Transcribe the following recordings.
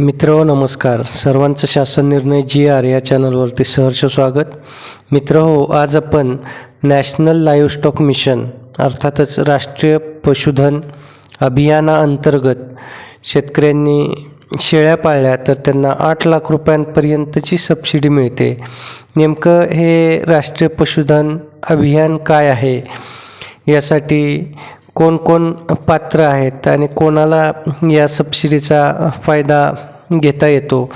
मित्र नमस्कार. सर्वांचं शासन निर्णय जी आर या चॅनलवरती सहर्ष स्वागत. मित्र हो आज आपण नॅशनल लाईव्ह स्टॉक मिशन अर्थातच राष्ट्रीय पशुधन अभियानाअंतर्गत शेतकऱ्यांनी शेळ्या पाळल्या तर त्यांना आठ लाख रुपयांपर्यंतची सबसिडी मिळते. नेमकं हे राष्ट्रीय पशुधन अभियान काय आहे? यासाठी कोण कोण पात्र आहेत आणि कोणाला या सबसिडीचा फायदा घेता येतो?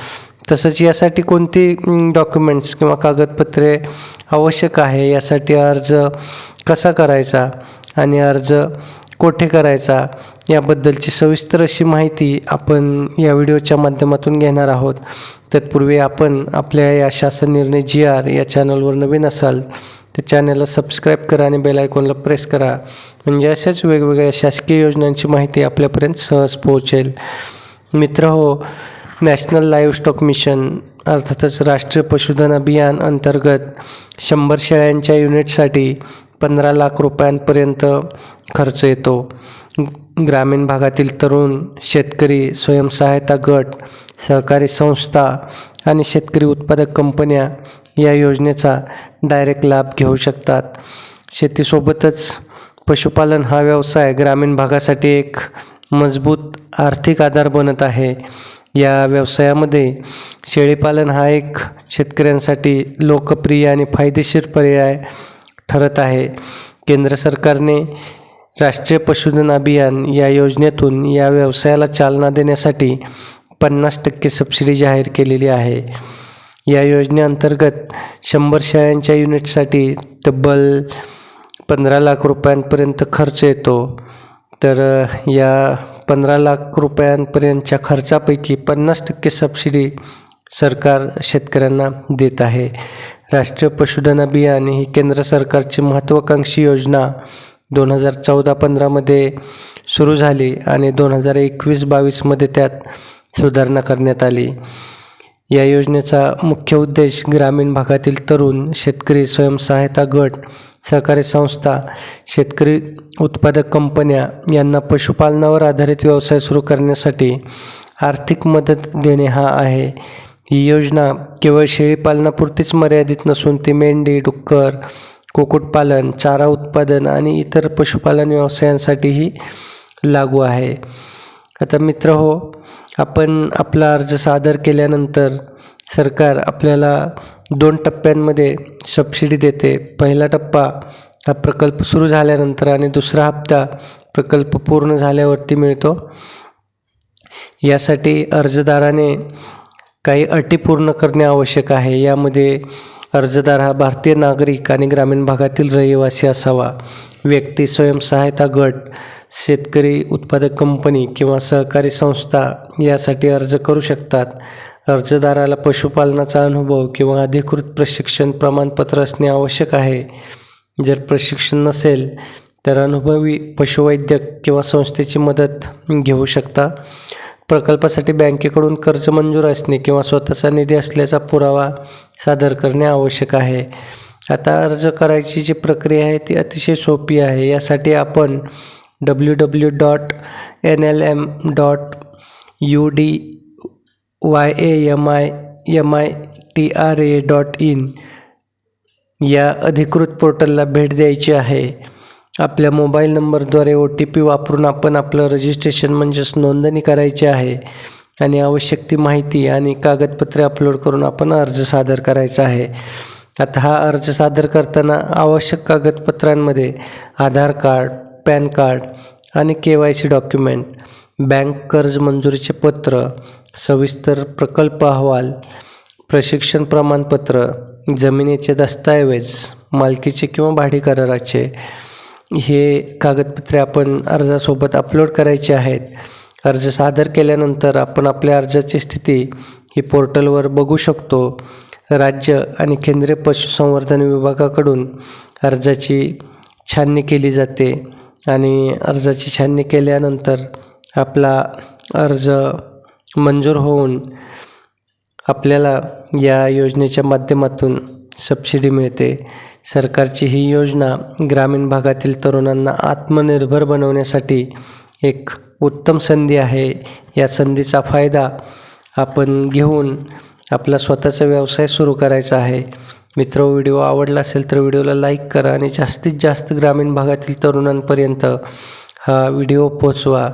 तसंच यासाठी कोणती डॉक्युमेंट्स किंवा कागदपत्रे आवश्यक आहे? यासाठी अर्ज कसा करायचा आणि अर्ज कोठे करायचा? याबद्दलची सविस्तर अशी माहिती आपण या व्हिडिओच्या माध्यमातून घेणार आहोत. तत्पूर्वी आपण आपल्या या शासन निर्णय जी आर या चॅनलवर नवीन असाल त्या चॅनलला सबस्क्राईब करा आणि बेल आयकॉनला प्रेस करा. म्हणजे अशाच वेगवेगळ्या शासकीय योजनांची माहिती आपल्यापर्यंत सहज पोहोचेल. मित्र हो नॅशनल लाईव्ह स्टॉक मिशन अर्थातच राष्ट्रीय पशुधन अभियान अंतर्गत शंभर शेळ्यांच्या युनिटसाठी पंधरा लाख रुपयांपर्यंत खर्च येतो. ग्रामीण भागातील तरुण शेतकरी स्वयंसहायता गट सहकारी संस्था आणि शेतकरी उत्पादक कंपन्या या योजनेचा डायरेक्ट लाभ घेऊ शकतात. शेतीसोबतच पशुपालन हा व्यवसाय ग्रामीण भागासाठी एक मजबूत आर्थिक आधार बनत आहे. या व्यवसायामध्ये शेळीपालन हा एक शेतकऱ्यांसाठी लोकप्रिय आणि फायदेशीर पर्याय ठरत आहे. केंद्र सरकारने राष्ट्रीय पशुधन अभियान या योजनेतून या व्यवसायाला चालना देण्यासाठी पन्नास टक्के सबसिडी जाहीर केलेली आहे. या योजनेअंतर्गत शंभर शेळ्यांच्या युनिटसाठी तब्बल पंधरा लाख रुपयांपर्यंत खर्च येतो. तर या पंधरा लाख रुपयांपर्यंतच्या खर्चापैकी पन्नास टक्के सबसिडी सरकार शेतकऱ्यांना देत आहे. राष्ट्रीय पशुधन अभियान ही केंद्र सरकारची महत्त्वाकांक्षी योजना दोन हजार चौदा पंधरामध्ये सुरू झाली आणि दोन हजार एकवीस बावीसमध्ये त्यात सुधारणा करण्यात आली. या योजनेचा मुख्य उद्देश ग्रामीण भागातील तरुण शेतकरी स्वयंसहायता गट सहकारी संस्था शेतकरी उत्पादक कंपन्या यांना पशुपालनावर आधारित व्यवसाय सुरू करण्यासाठी आर्थिक मदत देणे हा आहे. ही योजना केवळ शेळीपालनापुरतीच मर्यादित नसून ती मेंढी डुक्कर कुक्कुटपालन चारा उत्पादन आणि इतर पशुपालन व्यवसायांसाठीही लागू आहे. आता मित्र हो आपण आपला अर्ज सादर केल्यानंतर सरकार आपल्याला दोन टप्प्यांमध्ये सबसिडी देते. पहिला टप्पा हा प्रकल्प सुरू झाल्यानंतर आणि दुसरा हप्ता प्रकल्प पूर्ण झाल्यावरती मिळतो. यासाठी अर्जदाराने काही अटी पूर्ण करणे आवश्यक आहे. यामध्ये अर्जदार हा भारतीय नागरिक आणि ग्रामीण भागातील रहिवासी असावा. व्यक्ती स्वयंसहायता गट शेतकरी उत्पादक कंपनी किंवा सहकारी संस्था यासाठी अर्ज करू शकतात. अर्जदाराला पशुपालनाचा अनुभव किंवा अधिकृत प्रशिक्षण प्रमाणपत्र असणे आवश्यक आहे. जर प्रशिक्षण नसेल तर अनुभवी पशुवैद्यक किंवा संस्थेची मदत घेऊ शकता. प्रकल्पासाठी बँकेकडून कर्ज मंजूर असणे किंवा स्वतःचा निधी असल्याचा पुरावा सादर करणे आवश्यक आहे. आता अर्ज करायची जी प्रक्रिया आहे ती अतिशय सोपी आहे. यासाठी आपण W W dot N L M dot U D Y A M I M I T R A dot in या अधिकृत पोर्टलला भेट द्यायची आहे. आपल्या मोबाईल नंबरद्वारे ओ टी पी वापरून आपण आपलं रजिस्ट्रेशन म्हणजेच नोंदणी करायची आहे आणि आवश्यक ती माहिती आणि कागदपत्रे अपलोड करून आपण अर्ज सादर करायचा आहे. आता हा अर्ज सादर करताना आवश्यक कागदपत्रांमध्ये आधार कार्ड पॅन कार्ड आणि K Y C document bank कर्ज मंजुरीचे पत्र सविस्तर प्रकल्प अहवाल प्रशिक्षण प्रमाणपत्र जमिनीचे दस्तऐवज मालकीचे किंवा भाडे कराराचे हे कागदपत्रे आपण अर्जासोबत अपलोड करायचे आहेत. अर्ज सादर केल्यानंतर आपण आपल्या अर्जाची स्थिती ही पोर्टलवर बघू शकतो. राज्य आणि केंद्रीय पशुसंवर्धन विभागाकडून अर्जाची छाननी केली जाते. आणि अर्जाची छाननी केल्यानंतर आपला अर्ज मंजूर होऊन आपल्याला या योजनेच्या माध्यमातून सबसिडी मिळते. सरकारची ही योजना ग्रामीण भागातील तरुणांना आत्मनिर्भर बनवण्यासाठी एक उत्तम संधी आहे. या संधीचा फायदा आपण घेऊन आपला स्वतःचा व्यवसाय सुरू करायचा आहे. मित्र व्हिडिओ आवडला असेल तर व्हिडिओला लाईक करा आणि जास्तीत जास्त ग्रामीण भागातील तरुणांपर्यंत हा व्हिडिओ पोचवा.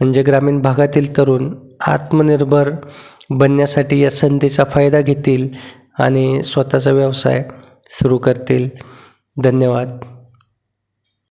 म्हणजे ग्रामीण भागातील तरुण आत्मनिर्भर बनण्यासाठी या संधीचा फायदा घेतील आणि स्वतःचा व्यवसाय सुरू करतील. धन्यवाद.